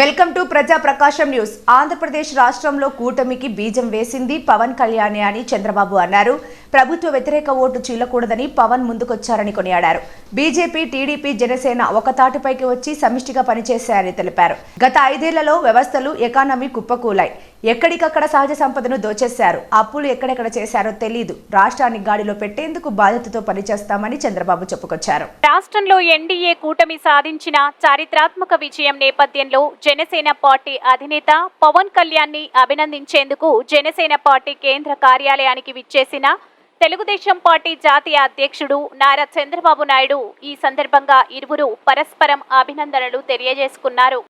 Welcome to ప్రజా ప్రకాశం news. Andhra Pradesh రాష్ట్రంలో కూటమికి బీజం వేసింది పవన్ కళ్యాణ్ అని చంద్రబాబు అన్నారు. ప్రభుత్వ వ్యతిరేక ఓటు చీలకూడదని పవన్ ముందుకొచ్చారని కొనియాడారు. బీజేపీ టీడీపీ జనసేన ఒక తాటిపైకి వచ్చి సమిష్టిగా పనిచేశారని తెలిపారు. గత ఐదేళ్ళలో వ్యవస్థలు ఎకానమీ కుప్పకూలాయి. ఎక్కడికక్కడ సహజ సంపదను దోచేశారు. అప్పులు ఎక్కడెక్కడ చేశారో తెలీదు. రాష్ట్రాన్ని గాడిలో పెట్టేందుకు బాధ్యతతో పనిచేస్తామని చంద్రబాబు చెప్పుకొచ్చారు. రాష్ట్రంలో ఎన్డీఏ కూటమి సాధించిన చారిత్రాత్మక విజయం నేపథ్యంలో జనసేన పార్టీ అధినేత పవన్ కళ్యాణ్ని అభినందించేందుకు జనసేన పార్టీ కేంద్ర కార్యాలయానికి విచ్చేసిన తెలుగుదేశం పార్టీ జాతీయ అధ్యక్షుడు నారా చంద్రబాబు నాయుడు ఈ సందర్భంగా ఇరువురు పరస్పరం అభినందనలు తెలియజేసుకున్నారు.